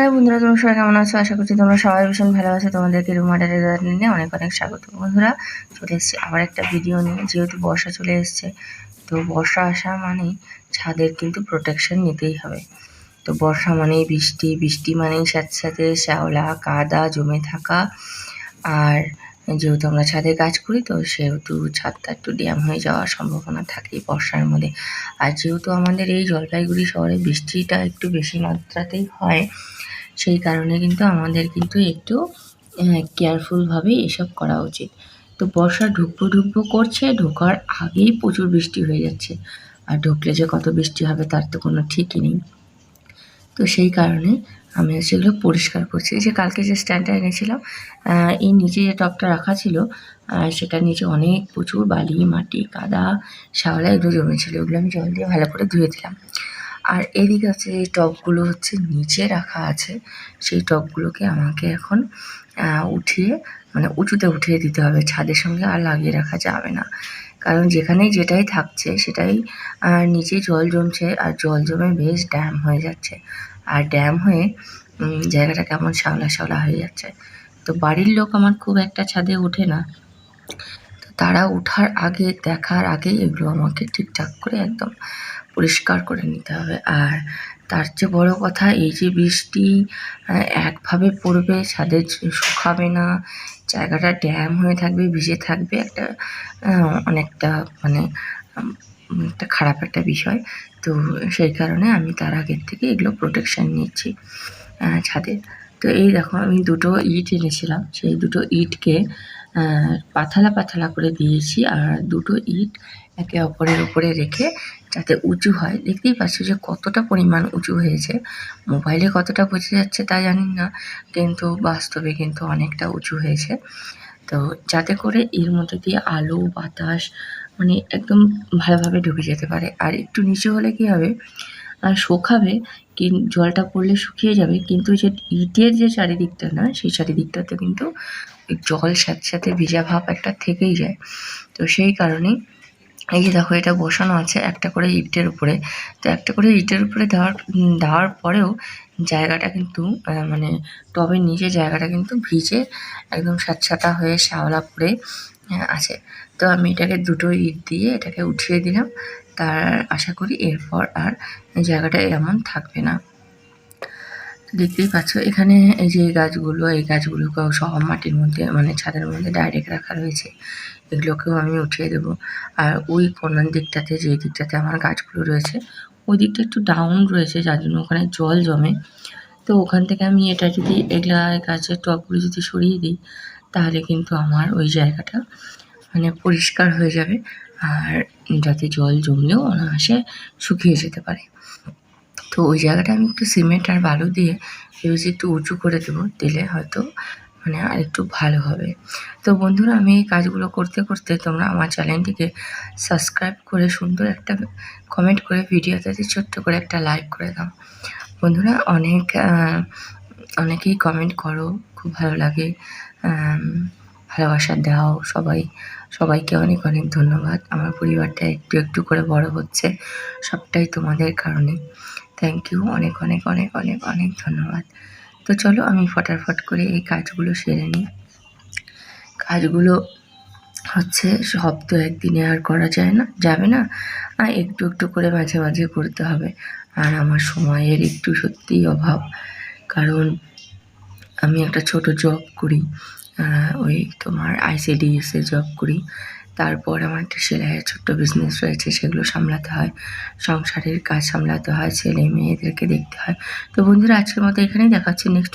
Hello বন্ধুরা, তোমরা সবাই কেমন আছো? আশা করছি তোমরা সবাই ভীষণ ভালো আছো। তোমাদেরকে রুমাটারে নিয়ে অনেক অনেক স্বাগত বন্ধুরা। চলে এসেছি আবার একটা ভিডিও নিয়ে, যেহেতু বর্ষা চলে এসছে, তো বর্ষা আসা মানে ছাদের কিন্তু প্রোটেকশন নিতেই হবে। তো বর্ষা মানেই বৃষ্টি বৃষ্টি মানেই সাথে সাথে শ্যাওলা, কাদা, জমে থাকা, আর যেহেতু আমরা ছাদে কাজ করি, তো সেহেতু ছাদটা একটু ড্যাম হয়ে যাওয়ার সম্ভাবনা থাকে বর্ষার মধ্যে। আর যেহেতু আমাদের এই জলপাইগুড়ি শহরে বৃষ্টিটা একটু বেশি মাত্রাতেই হয়, সেই কারণে কিন্তু আমাদের কিন্তু একটু কেয়ারফুলভাবে এসব করা উচিত। তো বর্ষা ঢুকবো ঢুকবো করছে, ঢোকার আগেই প্রচুর বৃষ্টি হয়ে যাচ্ছে। আর ঢুকলে যে কত বৃষ্টি হবে তার তো কোনো ঠিকই নেই। তো সেই কারণে আমি সেগুলো পরিষ্কার করছি। যে কালকে যে স্ট্যান্ডটা এনেছিলাম এই নিচে যে টপটা রাখা ছিল সেটা নিচে অনেক প্রচুর বালি, মাটি, কাদা শ্যাওলা এগুলো জমেছিল। ওগুলো আমি জল দিয়ে ভালো করে ধুয়ে দিলাম। আর এদিকে হচ্ছে এই টবগুলো হচ্ছে নিচে রাখা আছে, সেই টবগুলোকে আমাকে এখন উঠিয়ে মানে উঁচুতে উঠিয়ে দিতে হবে। ছাদের সঙ্গে আর লাগিয়ে রাখা যাবে না। কারণ যেখানেই যেটাই থাকছে, সেটাই নিচে জল জমছে, আর জল জমে বেশ ড্যাম হয়ে যাচ্ছে। আর ড্যাম হয়ে জায়গাটা কেমন শ্যাওলা শ্যাওলা হয়ে যাচ্ছে। তো বাড়ির লোক আমার খুব একটা ছাদে ওঠে না। তো তারা ওঠার আগে, দেখার আগে এগুলো আমাকে ঠিকঠাক করে একদম পরিষ্কার করে নিতে হবে। আর তার চেয়ে বড় কথা, এই যে বৃষ্টি একভাবে পড়বে, ছাদে শুকাবে না, জায়গাটা ড্যাম হয়ে থাকবে, ভিজে থাকবে, একটা অনেকটা মানে একটা খারাপ একটা বিষয়। তো সেই কারণে আমি তার আগের থেকে এগুলো প্রোটেকশান নিচ্ছি ছাদে। তো এই দেখো, আমি দুটো ইট এনেছিলাম। সেই দুটো ইটকে পাথালা পাথালা করে দিয়েছি আর দুটো ইট একে অপরের উপরে রেখে যাতে উঁচু হয়। দেখতেই পাচ্ছ যে কতটা পরিমাণ উঁচু হয়েছে। মোবাইলে কতটা বোঝা যাচ্ছে তা জানি না, কিন্তু বাস্তবে কিন্তু অনেকটা উঁচু হয়েছে। তো যাতে করে এর মধ্যে দিয়ে আলো, বাতাস মানে একদম ভালোভাবে ঢুকে যেতে পারে। আর একটু নিচু হলে কি হবে? আর শোকাবে কি জলটা পড়লে শুকিয়ে যাবে, কিন্তু যে ইটের যে চারিদিকটা না, সেই চারিদিকটাতে কিন্তু জল সাথে সাথে ভিজা ভাব একটা থেকেই যায়। তো সেই কারণেই এই যে দেখো, এটা বসানো আছে একটা করে ইটের উপরে। তো একটা করে ইটের উপরে দেওয়ার দেওয়ার পরেও জায়গাটা কিন্তু মানে টবের নিচে জায়গাটা কিন্তু ভিজে একদম স্যাঁতস্যাঁতা হয়ে শ্যাওলা পড়ে আছে। তো আমি এটাকে দুটো ইট দিয়ে এটাকে উঠিয়ে দিলাম। তার আশা করি এরপর আর জায়গাটা এমন থাকবে না। দেখতেই পাচ্ছ, এখানে এই যে গাছগুলো, এই গাছগুলোকেও সব মাটির মধ্যে মানে ছাদের মধ্যে ডাইরেক্ট রাখা রয়েছে। এগুলোকেও আমি উঠিয়ে দেবো। আর ওই কোনার দিকটাতে, যে দিকটাতে আমার গাছগুলো রয়েছে, ওই দিকটা একটু ডাউন রয়েছে, যার জন্য ওখানে জল জমে। তো ওখান থেকে আমি এটা যদি এগুলা গাছের টবগুলো যদি সরিয়ে দিই, তাহলে কিন্তু আমার ওই জায়গাটা মানে পরিষ্কার হয়ে যাবে। আর যাতে জল জমলেও অনায়াসে শুকিয়ে যেতে পারে। তো ওই জায়গাটা আমি একটু সিমেন্ট আর বালু দিয়ে ভেবেছি একটু উঁচু করে দেবো, দিলে হয়তো মানে আর একটু ভালো হবে। তো বন্ধুরা, আমি এই কাজগুলো করতে করতে তোমরা আমার চ্যানেলটিকে সাবস্ক্রাইব করে সুন্দর একটা কমেন্ট করে ভিডিওতে ছোট্ট করে একটা লাইক করে দাও। বন্ধুরা, অনেক অনেকেই কমেন্ট করো, খুব ভালো লাগে ভালোবাসা দাও সবাই। সবাইকে অনেক অনেক ধন্যবাদ। আমার পরিবারটা একটু একটু করে বড় হচ্ছে, সবটাই তোমাদের কারণে। থ্যাংক ইউ অনেক অনেক অনেক অনেক অনেক ধন্যবাদ। তো চলো আমি ফটাফট করে এই কাজগুলো সেরে নিই। কাজগুলো হচ্ছে সব তো একদিনে আর করা যায় না, যাবে না? আর একটু একটু করে মাঝে মাঝে করতে হবে। আর আমার সময়ের একটু সত্যিই অভাব। কারণ আমি একটা ছোট জব করি। ওই তোমার আইসিডিএসে জব করি। তারপর আমার একটা সেলাইয়ের ছোট্ট বিজনেস রয়েছে, সেগুলো সামলাতে হয়। সংসারের কাজ সামলাতে হয়, ছেলে মেয়েদেরকে দেখতে হয়। তো বন্ধুরা, আজকের মতো এখানেই দেখাচ্ছি। নেক্সট